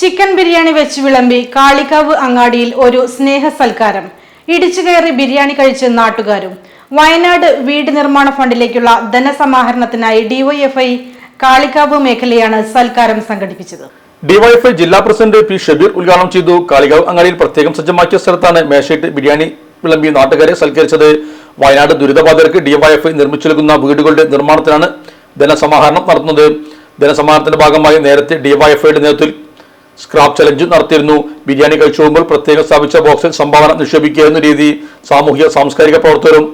Chicken biryani വെച്ച് വിളമ്പി കാളികാവ് അങ്ങാടിയിൽ ഒരു സ്നേഹ സൽക്കാരം ഇടിച്ചു കയറി ബിരിയാണി കഴിച്ച് നാട്ടുകാരും വയനാട് വീട് നിർമ്മാണ ഫണ്ടിലേക്കുള്ള ധനസമാഹരണത്തിനായി ഡിവൈഎഫ്ഐ കാളികാവ് മേഖലയാണ് സൽക്കാരം സംഘടിപ്പിച്ചത്. ഡിവൈഎഫ്ഐ ജില്ലാ പ്രസിഡന്റ് പി ഷബീർ ഉദ്ഘാടനം ചെയ്തു. കാളികാവ് അങ്ങാടിയിൽ പ്രത്യേകം സജ്ജമാക്കിയ സ്ഥലത്താണ് മേശയിട്ട് ബിരിയാണി വിളമ്പി നാട്ടുകാരെ സൽക്കരിച്ചത്. വയനാട് ദുരിതബാധിതർക്ക് ഡിവൈഎഫ്ഐ നിർമ്മിച്ചു നൽകുന്ന വീടുകളുടെ നിർമ്മാണത്തിനാണ് ധനസമാഹരണം നടത്തുന്നത്. ധനസമാഹരണത്തിന്റെ ഭാഗമായി നേരത്തെ ഡിവൈഎഫ്ഐയുടെ നേതൃത്വത്തിൽ സ്ക്രാപ്പ് ചലഞ്ച് നടത്തിയിരുന്നു. ബിരിയാണി കഴിച്ചു പോകുമ്പോൾ പ്രത്യേകം സ്ഥാപിച്ച ബോക്സിൽ സംഭാവന നിക്ഷേപിക്കുക എന്ന രീതി സാമൂഹിക സാംസ്കാരിക പ്രവർത്തകരും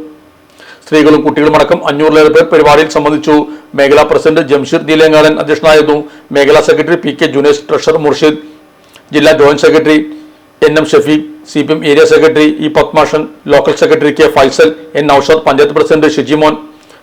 സ്ത്രീകളും കുട്ടികളും അടക്കം അഞ്ഞൂറിലേറെ പേർ പരിപാടിയിൽ സംബന്ധിച്ചു. മേഖലാ പ്രസിഡന്റ് ജംഷീർ നീലേങ്ങാടൻ അധ്യക്ഷനായിരുന്നു. മേഖലാ secretary P K Junesh treasurer Murshid ജില്ലാ joint secretary N M Shafeeq C P M area secretary E Padmashan local secretary K Faisal N Noushad panchayat president Shijimon